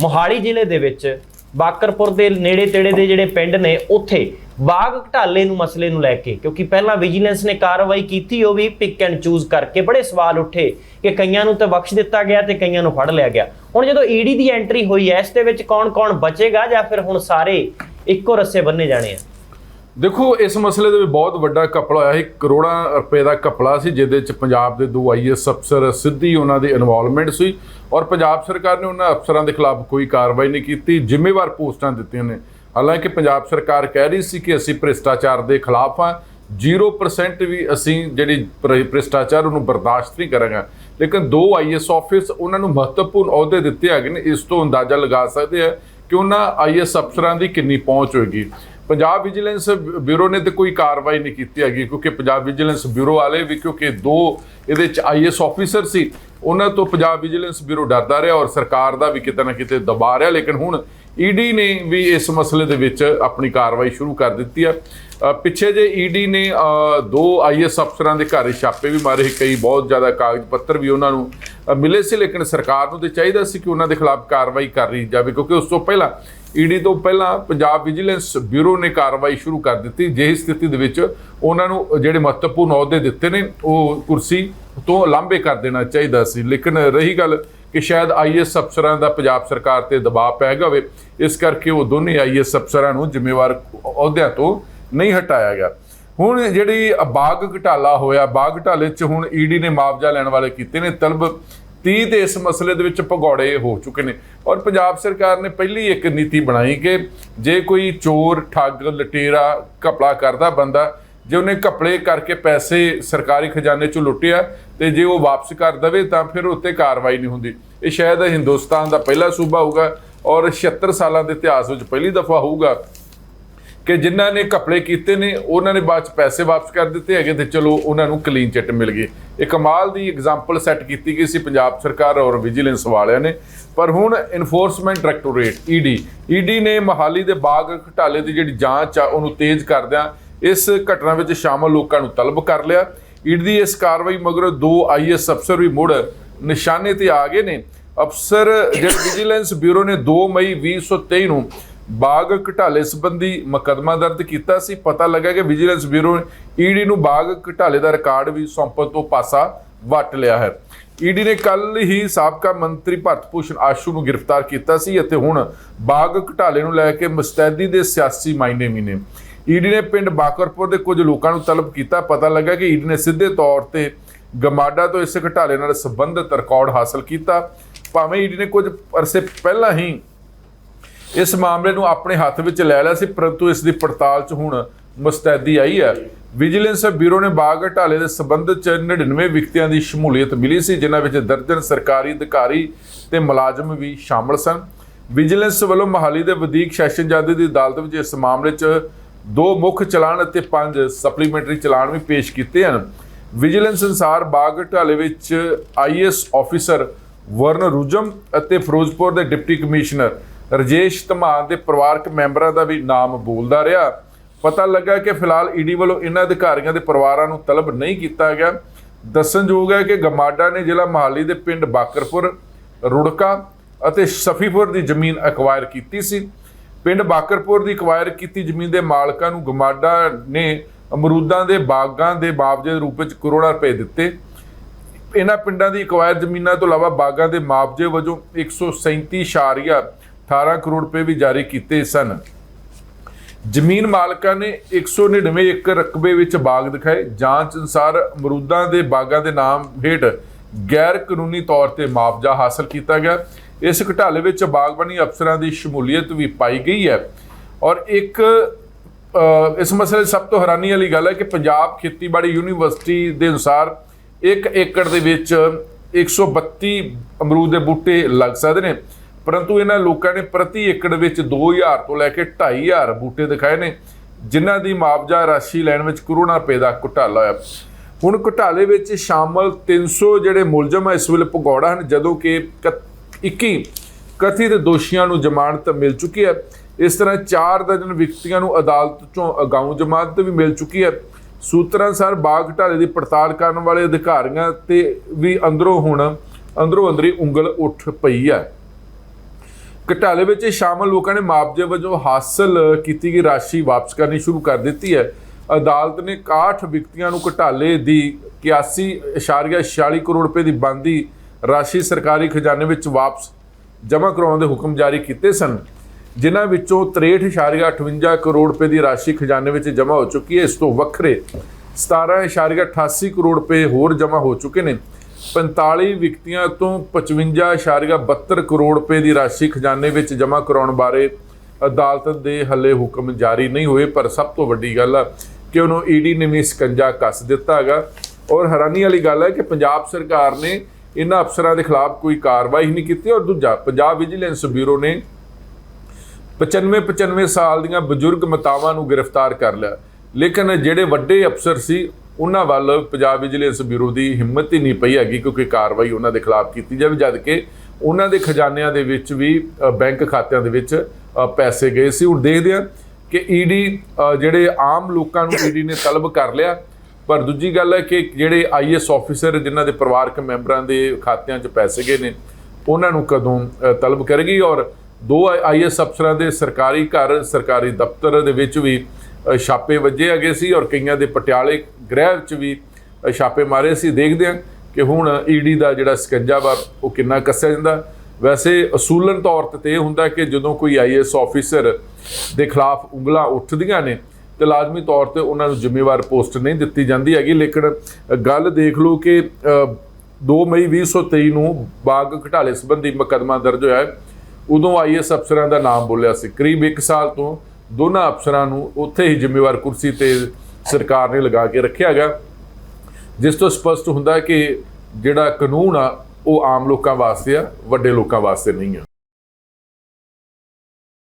ਮੋਹਾਲੀ ਜ਼ਿਲ੍ਹੇ ਦੇ ਵਿੱਚ ਬਾਕਰਪੁਰ ਦੇ ਨੇੜੇ ਤੇੜੇ ਦੇ ਜਿਹੜੇ ਪਿੰਡ ਨੇ, ਉੱਥੇ ਬਾਗ ਘਟਾਲੇ ਨੂੰ ਮਸਲੇ ਨੂੰ ਲੈ ਕੇ, ਕਿਉਂਕਿ ਪਹਿਲਾਂ ਵਿਜੀਲੈਂਸ ਨੇ ਕਾਰਵਾਈ ਕੀਤੀ, ਉਹ ਵੀ ਪਿਕ ਐਂਡ ਚੂਜ਼ ਕਰਕੇ ਬੜੇ ਸਵਾਲ ਉੱਠੇ ਕਿ ਕਈਆਂ ਨੂੰ ਤਾਂ ਬਖਸ਼ ਦਿੱਤਾ ਗਿਆ ਤੇ ਕਈਆਂ ਨੂੰ ਫੜ ਲਿਆ ਗਿਆ। ਹੁਣ ਜਦੋਂ ਈਡੀ ਦੀ ਐਂਟਰੀ ਹੋਈ ਹੈ ਇਸ ਦੇ ਵਿੱਚ ਕੌਣ-ਕੌਣ ਬਚੇਗਾ ਜਾਂ ਫਿਰ ਹੁਣ ਸਾਰੇ ਇੱਕੋ ਰੱਸੇ ਬੰਨੇ ਜਾਣੇ ਆ? ਦੇਖੋ, ਇਸ ਮਸਲੇ ਦੇ ਵਿੱਚ ਬਹੁਤ ਵੱਡਾ ਕਪੜਾ ਹੋਇਆ ਸੀ। ਕਰੋੜਾਂ ਰੁਪਏ ਦਾ ਕਪੜਾ ਸੀ, ਜਿਹਦੇ ਚ ਪੰਜਾਬ ਦੇ ਦੋ ਆਈਐਸ ਅਫਸਰ ਸਿੱਧੀ ਉਹਨਾਂ ਦੀ ਇਨਵੋਲਵਮੈਂਟ ਸੀ ਔਰ ਪੰਜਾਬ ਸਰਕਾਰ ਨੇ ਉਹਨਾਂ ਅਫਸਰਾਂ ਦੇ ਖਿਲਾਫ ਕੋਈ ਕਾਰਵਾਈ ਨਹੀਂ ਕੀਤੀ, ਜ਼ਿੰਮੇਵਾਰ ਪੋਸਟਾਂ ਦਿੱਤੀਆਂ ਨੇ। ਹਾਲਾਂਕਿ ਪੰਜਾਬ ਸਰਕਾਰ ਕਹਿ ਰਹੀ ਸੀ ਕਿ ਅਸੀਂ ਭ੍ਰਿਸ਼ਟਾਚਾਰ ਦੇ ਖਿਲਾਫ ਆ 0% ਵੀ ਅਸੀਂ ਜਿਹੜੀ ਭ੍ਰਿਸ਼ਟਾਚਾਰ ਉਹਨੂੰ ਬਰਦਾਸ਼ਤ ਨਹੀਂ ਕਰਾਂਗੇ। ਲੇਕਿਨ ਦੋ ਆਈਐਸ ਆਫਿਸ ਉਹਨਾਂ ਨੂੰ ਮਹੱਤਵਪੂਰਨ ਅਹੁਦੇ ਦਿੱਤੇ ਹੈਗੇ ਨੇ, ਇਸ ਤੋਂ ਅੰਦਾਜ਼ਾ ਲਗਾ ਸਕਦੇ ਆ ਕਿ ਉਹਨਾਂ ਆਈਐਸ ਅਫਸਰਾਂ ਦੀ ਕਿੰਨੀ ਪਹੁੰਚ ਹੋਏਗੀ। ਪੰਜਾਬ ਵਿਜੀਲੈਂਸ ਬਿਊਰੋ ਨੇ ਤੇ ਕੋਈ ਕਾਰਵਾਈ ਨਹੀਂ ਕੀਤੀ ਹੈਗੀ ਕਿਉਂਕਿ ਪੰਜਾਬ ਵਿਜੀਲੈਂਸ ਬਿਊਰੋ ਵਾਲੇ ਵੀ ਕਿਉਂਕਿ ਦੋ ਇਹਦੇ ਚ ਆਈਐਸ ਆਫੀਸਰ ਸੀ ਉਹਨਾਂ ਤੋਂ ਪੰਜਾਬ ਵਿਜੀਲੈਂਸ ਬਿਊਰੋ ਡਰਦਾ ਰਿਹਾ ਔਰ ਸਰਕਾਰ ਦਾ ਵੀ ਕਿਤੇ ਨਾ ਕਿਤੇ ਦਬਾਅ ਰਿਹਾ ਲੇਕਿਨ ਹੁਣ ਈਡੀ ਨੇ ਵੀ ਇਸ ਮਸਲੇ ਦੇ ਵਿੱਚ ਆਪਣੀ ਕਾਰਵਾਈ ਸ਼ੁਰੂ ਕਰ ਦਿੱਤੀ ਆ ਪਿੱਛੇ ਜੇ ਈਡੀ ਨੇ ਅ, ਦੋ ਆਈਐਸ ਅਫਸਰਾਂ ਦੇ ਘਰ ਛਾਪੇ ਵੀ ਮਾਰੇ ਕਈ ਬਹੁਤ ਜ਼ਿਆਦਾ ਕਾਗਜ਼ ਪੱਤਰ ਵੀ ਉਹਨਾਂ ਨੂੰ ਮਿਲੇ ਸੀ, ਲੇਕਿਨ ਸਰਕਾਰ ਨੂੰ ਤੇ ਚਾਹੀਦਾ ਸੀ ਕਿ ਉਹਨਾਂ ਦੇ ਖਿਲਾਫ ਕਾਰਵਾਈ ਕਰ ਰਹੀ ਜਾਵੇ, ਕਿਉਂਕਿ ਉਸ ਤੋਂ ਪਹਿਲਾਂ ਈਡੀ ਤੋਂ ਪਹਿਲਾਂ ਪੰਜਾਬ ਵਿਜੀਲੈਂਸ ਬਿਊਰੋ ਨੇ ਕਾਰਵਾਈ ਸ਼ੁਰੂ ਕਰ ਦਿੱਤੀ। ਜਿਹੀ ਸਥਿਤੀ ਦੇ ਵਿੱਚ ਉਹਨਾਂ ਨੂੰ ਜਿਹੜੇ ਮਹੱਤਵਪੂਰਨ ਅਹੁਦੇ ਦਿੱਤੇ ਨੇ, ਉਹ ਕੁਰਸੀ ਤੋਂ ਲਾਂਭੇ ਕਰ ਦੇਣਾ ਚਾਹੀਦਾ ਸੀ। ਲੇਕਿਨ ਰਹੀ ਗੱਲ ਕਿ ਸ਼ਾਇਦ ਆਈਐਸ ਅਫਸਰਾਂ ਦਾ ਪੰਜਾਬ ਸਰਕਾਰ ਤੇ ਦਬਾਅ ਪੈ ਗਿਆ ਹੋਵੇ, ਇਸ ਕਰਕੇ ਉਹ ਦੋਨੇ ਆਈਐਸ ਅਫਸਰਾਂ ਨੂੰ ਜ਼ਿੰਮੇਵਾਰ ਅਹੁਦਿਆਂ ਤੋਂ ਨਹੀਂ ਹਟਾਇਆ ਗਿਆ। ਹੁਣ ਜਿਹੜੀ ਬਾਗ ਘਟਾਲਾ ਹੋਇਆ, ਬਾਗ ਘਟਾਲੇ 'ਚ ਹੁਣ ਈਡੀ ਨੇ ਮੁਆਵਜ਼ਾ ਲੈਣ ਵਾਲੇ ਕੀਤੇ ਨੇ। ਤਲਬ 30 ਦੇ ਇਸ ਮਸਲੇ ਦੇ ਵਿੱਚ ਭਗੌੜੇ ਹੋ ਚੁੱਕੇ ਨੇ। ਔਰ ਪੰਜਾਬ ਸਰਕਾਰ ਨੇ ਪਹਿਲੀ ਇੱਕ ਨੀਤੀ ਬਣਾਈ ਕਿ ਜੇ ਕੋਈ ਚੋਰ, ਠੱਗ, ਲਟੇਰਾ, ਘਪਲਾ ਕਰਦਾ ਬੰਦਾ, ਜੇ ਉਹਨੇ ਘਪਲੇ ਕਰਕੇ ਪੈਸੇ ਸਰਕਾਰੀ ਖਜ਼ਾਨੇ ਚੋਂ ਲੁੱਟਿਆ ਤੇ ਜੇ ਉਹ ਵਾਪਸ ਕਰ ਦਵੇ ਤਾਂ ਫਿਰ ਉੱਤੇ ਕਾਰਵਾਈ ਨਹੀਂ ਹੁੰਦੀ। ਇਹ ਸ਼ਾਇਦ ਹਿੰਦੁਸਤਾਨ ਦਾ ਪਹਿਲਾ ਸੂਬਾ ਹੋਊਗਾ ਔਰ 76 ਸਾਲਾਂ ਦੇ ਇਤਿਹਾਸ ਵਿੱਚ ਪਹਿਲੀ ਦਫਾ ਹੋਊਗਾ। ਕਿ ਜਿਨ੍ਹਾਂ ਨੇ ਘਪਲੇ ਕੀਤੇ ਨੇ, ਉਹਨਾਂ ਨੇ ਬਾਅਦ ਚ ਪੈਸੇ ਵਾਪਸ ਕਰ ਦਿੱਤੇ ਹੈਗੇ ਤੇ ਚਲੋ ਉਹਨਾਂ ਨੂੰ ਕਲੀਨ ਚਿੱਟ ਮਿਲ ਗਈ। ਇਹ ਕਮਾਲ ਦੀ ਐਗਜ਼ਾਮਪਲ ਸੈੱਟ ਕੀਤੀ ਗਈ ਸੀ ਪੰਜਾਬ ਸਰਕਾਰ ਔਰ ਵਿਜੀਲੈਂਸ ਵਾਲਿਆਂ ਨੇ। ਪਰ ਹੁਣ ਇਨਫੋਰਸਮੈਂਟ ਡਾਇਰੈਕਟੋਰੇਟ ਈਡੀ ਈਡੀ ਨੇ ਮਹਾਲੀ ਦੇ ਬਾਗ ਘਟਾਲੇ ਦੀ ਜਿਹੜੀ ਜਾਂਚ ਆ, ਉਹਨੂੰ ਤੇਜ਼ ਕਰਦਿਆਂ ਇਸ ਘਟਨਾ ਵਿੱਚ ਸ਼ਾਮਲ ਲੋਕਾਂ ਨੂੰ ਤਲਬ ਕਰ ਲਿਆ। ਈਡੀ ਦੀ ਇਸ ਕਾਰਵਾਈ ਮਗਰੋਂ ਦੋ ਆਈਐਸ ਅਫਸਰ ਵੀ ਮੁੜ ਨਿਸ਼ਾਨੇ ਤੇ ਆ ਗਏ ਨੇ। ਅਫਸਰ, ਜਿਹੜੇ ਵਿਜੀਲੈਂਸ ਬਿਊਰੋ ਨੇ 2 ਮਈ 2023 ਨੂੰ ਬਾਗ ਘਟਾਲੇ ਸੰਬੰਧੀ ਮੁਕੱਦਮਾ ਦਰਜ ਕੀਤਾ ਸੀ। ਪਤਾ ਲੱਗਾ ਕਿ ਵਿਜੀਲੈਂਸ ਬਿਊਰੋ ਨੇ ਈਡੀ ਨੂੰ ਬਾਗ ਘਟਾਲੇ ਦਾ ਰਿਕਾਰਡ ਵੀ ਸੌਂਪਣ ਤੋਂ ਪਾਸਾ ਵੱਟ ਲਿਆ ਹੈ। ਈਡੀ ਨੇ ਕੱਲ ਹੀ ਸਾਬਕਾ ਮੰਤਰੀ ਭਰਤ ਭੂਸ਼ਣ ਆਸ਼ੂ ਨੂੰ ਗ੍ਰਿਫਤਾਰ ਕੀਤਾ ਸੀ ਅਤੇ ਹੁਣ ਬਾਗ ਘਟਾਲੇ ਨੂੰ ਲੈ ਕੇ ਮੁਸਤੈਦੀ ਦੇ ਸਿਆਸੀ ਮਾਇਨੇ ਵੀ ਨੇ। ਈਡੀ ਨੇ ਪਿੰਡ ਬਾਕਰਪੁਰ ਦੇ ਕੁਝ ਲੋਕਾਂ ਨੂੰ ਤਲਬ ਕੀਤਾ। ਪਤਾ ਲੱਗਾ ਕਿ ਈਡੀ ਨੇ ਸਿੱਧੇ ਤੌਰ ਤੇ ਗਮਾਡਾ ਤੋਂ ਇਸ ਘਟਾਲੇ ਨਾਲ ਸੰਬੰਧਿਤ ਰਿਕਾਰਡ ਹਾਸਲ ਕੀਤਾ। ਭਾਵੇਂ ਈਡੀ ਨੇ ਕੁਝ ਅਰਸੇ ਪਹਿਲਾਂ ਹੀ ਇਸ ਮਾਮਲੇ ਨੂੰ ਆਪਣੇ ਹੱਥ ਵਿੱਚ ਲੈ ਲਿਆ ਸੀ, ਪਰੰਤੂ ਇਸ ਦੀ ਪੜਤਾਲ 'ਚ ਹੁਣ ਮੁਸਤੈਦੀ ਆਈ ਹੈ। ਵਿਜੀਲੈਂਸ ਬਿਊਰੋ ਨੇ ਬਾਗ ਘਟਾਲੇ ਦੇ ਸਬੰਧ 'ਚ 99 ਵਿਅਕਤੀਆਂ ਦੀ ਸ਼ਮੂਲੀਅਤ ਮਿਲੀ ਸੀ, ਜਿਨ੍ਹਾਂ ਵਿੱਚ ਦਰਜਨ ਸਰਕਾਰੀ ਅਧਿਕਾਰੀ ਤੇ ਮੁਲਾਜ਼ਮ ਵੀ ਸ਼ਾਮਲ ਸਨ। ਵਿਜੀਲੈਂਸ ਵੱਲੋਂ ਮਹਾਲੀ ਦੇ ਵਧੀਕ ਸੈਸ਼ਨ ਜੱਜ ਦੀ ਅਦਾਲਤ ਵਿੱਚ ਇਸ ਮਾਮਲੇ 'ਚ ਦੋ ਮੁੱਖ ਚਲਾਨ ਅਤੇ ਪੰਜ ਸਪਲੀਮੈਂਟਰੀ ਚਲਾਨ ਵੀ ਪੇਸ਼ ਕੀਤੇ ਹਨ। ਵਿਜੀਲੈਂਸ ਅਨਸਾਰ ਬਾਗ ਘਟਾਲੇ ਵਿੱਚ ਆਈਐਸ ਆਫੀਸਰ ਵਰਨ ਰੁਜਮ ਅਤੇ ਫਿਰੋਜ਼ਪੁਰ ਦੇ ਡਿਪਟੀ ਕਮਿਸ਼ਨਰ ਰਜੇਸ਼ ਧਮਾਨ ਦੇ ਪਰਿਵਾਰਕ ਮੈਂਬਰਾਂ ਦਾ ਵੀ ਨਾਮ ਬੋਲਦਾ ਰਿਹਾ। ਪਤਾ ਲੱਗਾ ਕਿ ਫਿਲਹਾਲ ਈਡੀ ਵੱਲੋਂ ਇਹਨਾਂ ਅਧਿਕਾਰੀਆਂ ਦੇ ਪਰਿਵਾਰਾਂ ਨੂੰ ਤਲਬ ਨਹੀਂ ਕੀਤਾ ਗਿਆ। ਦੱਸਣਯੋਗ ਹੈ ਕਿ ਗਮਾਡਾ ਨੇ ਜ਼ਿਲ੍ਹਾ ਮਹਾਲੀ ਦੇ ਪਿੰਡ ਬਾਕਰਪੁਰ, ਰੁੜਕਾ ਅਤੇ ਸਫੀਪੁਰ ਦੀ ਜ਼ਮੀਨ ਅਕਵਾਇਰ ਕੀਤੀ ਸੀ। ਪਿੰਡ ਬਾਕਰਪੁਰ ਦੀ ਅਕਵਾਇਰ ਕੀਤੀ ਜ਼ਮੀਨ ਦੇ ਮਾਲਕਾਂ ਨੂੰ ਗਮਾਡਾ ਨੇ ਅਮਰੂਦਾਂ ਦੇ ਬਾਗਾਂ ਦੇ ਮੁਆਵਜ਼ੇ ਦੇ ਰੂਪ ਵਿੱਚ ਕਰੋੜਾਂ ਰੁਪਏ ਦਿੱਤੇ। ਇਹਨਾਂ ਪਿੰਡਾਂ ਦੀ ਅਕਵਾਇਰ ਜ਼ਮੀਨਾਂ ਤੋਂ ਇਲਾਵਾ ਬਾਗਾਂ ਦੇ ਮੁਆਵਜ਼ੇ ਵਜੋਂ 137.18 ਕਰੋੜ ਰੁਪਏ ਵੀ ਜਾਰੀ ਕੀਤੇ ਸਨ। ਜ਼ਮੀਨ ਮਾਲਕਾਂ ਨੇ 199 ਏਕੜ ਰਕਬੇ ਵਿੱਚ ਬਾਗ ਦਿਖਾਏ। ਜਾਂਚ ਅਨੁਸਾਰ ਅਮਰੂਦਾਂ ਦੇ ਬਾਗਾਂ ਦੇ ਨਾਮ ਹੇਠ ਗੈਰ ਕਾਨੂੰਨੀ ਤੌਰ ਤੇ ਮੁਆਵਜ਼ਾ ਹਾਸਲ ਕੀਤਾ ਗਿਆ। ਇਸ ਘਟਾਲੇ ਵਿੱਚ ਬਾਗਬਾਨੀ ਅਫਸਰਾਂ ਦੀ ਸ਼ਮੂਲੀਅਤ ਵੀ ਪਾਈ ਗਈ ਹੈ। ਔਰ ਇੱਕ ਇਸ ਮਸਲੇ ਸਭ ਤੋਂ ਹੈਰਾਨੀ ਵਾਲੀ ਗੱਲ ਹੈ ਕਿ ਪੰਜਾਬ ਖੇਤੀਬਾੜੀ ਯੂਨੀਵਰਸਿਟੀ ਦੇ ਅਨੁਸਾਰ 1 ਏਕੜ ਦੇ ਵਿੱਚ 132 ਅਮਰੂਦ ਦੇ ਬੂਟੇ ਲੱਗ ਸਕਦੇ ਨੇ। ਪਰੰਤੂ ਇਹਨਾਂ ਲੋਕਾਂ ਨੇ ਪ੍ਰਤੀ ਏਕੜ ਵਿੱਚ 2000 ਤੋਂ ਲੈ ਕੇ 2500 ਬੂਟੇ ਦਿਖਾਏ ਨੇ, ਜਿਨ੍ਹਾਂ ਦੀ ਮੁਆਵਜ਼ਾ ਰਾਸ਼ੀ ਲੈਣ ਵਿੱਚ ਕਰੋੜਾਂ ਰੁਪਏ ਦਾ ਘੁਟਾਲਾ ਹੋਇਆ। ਹੁਣ ਘੁਟਾਲੇ ਵਿੱਚ ਸ਼ਾਮਲ 300 ਜਿਹੜੇ ਮੁਲਜ਼ਮ ਆ, ਇਸ ਵੇਲੇ ਭਗੌੜਾ ਹਨ, ਜਦੋਂ ਕਿ ਇਕ- 21 ਕਥਿਤ ਦੋਸ਼ੀਆਂ ਨੂੰ ਜ਼ਮਾਨਤ ਮਿਲ ਚੁੱਕੀ ਹੈ। ਇਸ ਤਰ੍ਹਾਂ 4 ਦਰਜਨ ਵਿਅਕਤੀਆਂ ਨੂੰ ਅਦਾਲਤ ਚੋਂ ਅਗਾਊਂ ਜ਼ਮਾਨਤ ਵੀ ਮਿਲ ਚੁੱਕੀ ਹੈ। ਸੂਤਰਾਂ ਅਨੁਸਾਰ ਬਾਗ ਘਟਾਲੇ ਦੀ ਪੜਤਾਲ ਕਰਨ ਵਾਲੇ ਅਧਿਕਾਰੀਆਂ ਤੇ ਵੀ ਅੰਦਰੋਂ ਹੁਣ, ਅੰਦਰੋਂ ਅੰਦਰੀ ਉਂਗਲ ਉੱਠ ਪਈ ਹੈ। ਘਟਾਲੇ ਵਿੱਚ ਸ਼ਾਮਲ ਲੋਕਾਂ ਨੇ ਮੁਆਵਜ਼ੇ ਵਜੋਂ ਹਾਸਲ ਕੀਤੀ ਗਈ ਰਾਸ਼ੀ ਵਾਪਸ ਕਰਨੀ ਸ਼ੁਰੂ ਕਰ ਦਿੱਤੀ ਹੈ। ਅਦਾਲਤ ਨੇ 61 ਵਿਅਕਤੀਆਂ ਨੂੰ ਘਟਾਲੇ ਦੀ 81.46 ਕਰੋੜ ਰੁਪਏ ਦੀ ਬੰਦੀ ਰਾਸ਼ੀ ਸਰਕਾਰੀ ਖਜ਼ਾਨੇ ਵਿੱਚ ਵਾਪਸ ਜਮ੍ਹਾਂ ਕਰਾਉਣ ਦੇ ਹੁਕਮ ਜਾਰੀ ਕੀਤੇ ਸਨ। ਜਿਨ੍ਹਾਂ ਵਿੱਚੋਂ 63.58 ਕਰੋੜ ਰੁਪਏ ਦੀ ਰਾਸ਼ੀ ਖਜ਼ਾਨੇ ਵਿੱਚ ਜਮ੍ਹਾਂ ਹੋ ਚੁੱਕੀ ਹੈ। ਇਸ ਤੋਂ ਵੱਖਰੇ 17.88 ਕਰੋੜ ਰੁਪਏ ਹੋਰ ਜਮ੍ਹਾਂ ਹੋ ਚੁੱਕੇ ਨੇ। 45 ਵਿਅਕਤੀਆਂ ਤੋਂ 55.72 ਕਰੋੜ ਰੁਪਏ ਦੀ ਰਾਸ਼ੀ ਖਜ਼ਾਨੇ ਵਿੱਚ ਜਮ੍ਹਾਂ ਕਰਾਉਣ ਬਾਰੇ ਅਦਾਲਤ ਦੇ ਹੱਲੇ ਹੁਕਮ ਜਾਰੀ ਨਹੀਂ ਹੋਏ, ਪਰ ਸਭ ਤੋਂ ਵੱਡੀ ਗੱਲ ਆ ਕਿ ਉਹਨੂੰ ਈਡੀ ਨੇ ਵੀ ਸਕੰਜਾ ਕੱਸ ਦਿੱਤਾ ਹੈਗਾ। ਔਰ ਹੈਰਾਨੀ ਵਾਲੀ ਗੱਲ ਹੈ ਕਿ ਪੰਜਾਬ ਸਰਕਾਰ ਨੇ ਇਹਨਾਂ ਅਫਸਰਾਂ ਦੇ ਖਿਲਾਫ ਕੋਈ ਕਾਰਵਾਈ ਨਹੀਂ ਕੀਤੀ ਔਰ ਦੂਜਾ, ਪੰਜਾਬ ਵਿਜੀਲੈਂਸ ਬਿਊਰੋ ਨੇ 95 95 ਸਾਲ ਦੀਆਂ ਬਜ਼ੁਰਗ ਮਾਤਾਵਾਂ ਨੂੰ ਗ੍ਰਿਫਤਾਰ ਕਰ ਲਿਆ। ਲੇਕਿਨ ਜਿਹੜੇ ਵੱਡੇ ਅਫਸਰ ਸੀ ਉਹਨਾਂ ਵੱਲ ਪੰਜਾਬ ਵਿਜੀਲੈਂਸ ਬਿਊਰੋ ਦੀ ਹਿੰਮਤ ਹੀ ਨਹੀਂ ਪਈ ਹੈਗੀ ਕਿਉਂਕਿ ਕਾਰਵਾਈ ਉਹਨਾਂ ਦੇ ਖਿਲਾਫ ਕੀਤੀ ਜਾਵੇ ਜਦ ਕਿ ਉਹਨਾਂ ਦੇ ਖਜ਼ਾਨਿਆਂ ਦੇ ਵਿੱਚ ਵੀ ਬੈਂਕ ਖਾਤਿਆਂ ਦੇ ਵਿੱਚ ਪੈਸੇ ਗਏ ਸੀ। ਹੁਣ ਦੇਖਦੇ ਹਾਂ ਕਿ ਈਡੀ ਜਿਹੜੇ ਆਮ ਲੋਕਾਂ ਨੂੰ ਈਡੀ ਨੇ ਤਲਬ ਕਰ ਲਿਆ, ਪਰ ਦੂਜੀ ਗੱਲ ਹੈ ਕਿ ਜਿਹੜੇ ਆਈਐਸ ਆਫੀਸਰ ਜਿਨ੍ਹਾਂ ਦੇ ਪਰਿਵਾਰਕ ਮੈਂਬਰਾਂ ਦੇ ਖਾਤਿਆਂ 'ਚ ਪੈਸੇ ਗਏ ਨੇ, ਉਹਨਾਂ ਨੂੰ ਕਦੋਂ ਤਲਬ ਕਰੇਗੀ? ਔਰ ਦੋ ਆਈਐਸ ਅਫਸਰਾਂ ਦੇ ਸਰਕਾਰੀ ਘਰ, ਸਰਕਾਰੀ ਦਫ਼ਤਰ ਦੇ ਵਿੱਚ ਵੀ ਛਾਪੇ ਵੱਜੇ ਹੈਗੇ ਸੀ ਔਰ ਕਈਆਂ ਦੇ ਪਟਿਆਲੇ ਗ੍ਰਹਿ ਵਿੱਚ ਵੀ ਛਾਪੇ ਮਾਰੇ ਸੀ। ਦੇਖਦੇ ਹਾਂ ਕਿ ਹੁਣ ਈਡੀ ਦਾ ਜਿਹੜਾ ਸਕੰਜਾ ਵਾ ਉਹ ਕਿੰਨਾ ਕੱਸਿਆ ਜਾਂਦਾ। ਵੈਸੇ ਅਸੂਲਨ ਤੌਰ ਤੇ ਇਹ ਹੁੰਦਾ ਕਿ ਜਦੋਂ ਕੋਈ ਆਈਐਸ ਆਫੀਸਰ ਦੇ ਖਿਲਾਫ ਉਂਗਲਾਂ ਉੱਠਦੀਆਂ ਨੇ ਤੇ ਲਾਜ਼ਮੀ ਤੌਰ ਤੇ ਉਹਨਾਂ ਨੂੰ ਜ਼ਿੰਮੇਵਾਰ ਪੋਸਟ ਨਹੀਂ ਦਿੱਤੀ ਜਾਂਦੀ ਹੈਗੀ। ਲੇਕਿਨ ਗੱਲ ਦੇਖ ਲਓ ਕਿ ਅ, 2 ਮਈ 2023 ਨੂੰ ਬਾਗ ਘਟਾਲੇ ਸੰਬੰਧੀ ਮੁਕੱਦਮਾ ਦਰਜ ਹੋਇਆ ਹੈ। ਉਦੋਂ ਆਈਐਸ ਅਫਸਰਾਂ ਦਾ ਨਾਮ ਬੋਲਿਆ ਸੀ। ਕਰੀਬ 1 ਸਾਲ ਤੋਂ ਦੋਨਾਂ ਅਫਸਰਾਂ ਨੂੰ ਉੱਥੇ ਹੀ ਜ਼ਿੰਮੇਵਾਰ ਕੁਰਸੀ ਤੇ ਸਰਕਾਰ ਨੇ ਲਗਾ ਕੇ ਰੱਖਿਆ ਗਿਆ ਜਿਸ ਤੋਂ ਸਪਸ਼ਟ ਹੁੰਦਾ ਕਿ ਜਿਹੜਾ ਕਾਨੂੰਨ ਆ, ਉਹ ਆਮ ਲੋਕਾਂ ਵਾਸਤੇ ਆ, ਵੱਡੇ ਲੋਕਾਂ ਵਾਸਤੇ ਨਹੀਂ ਆ।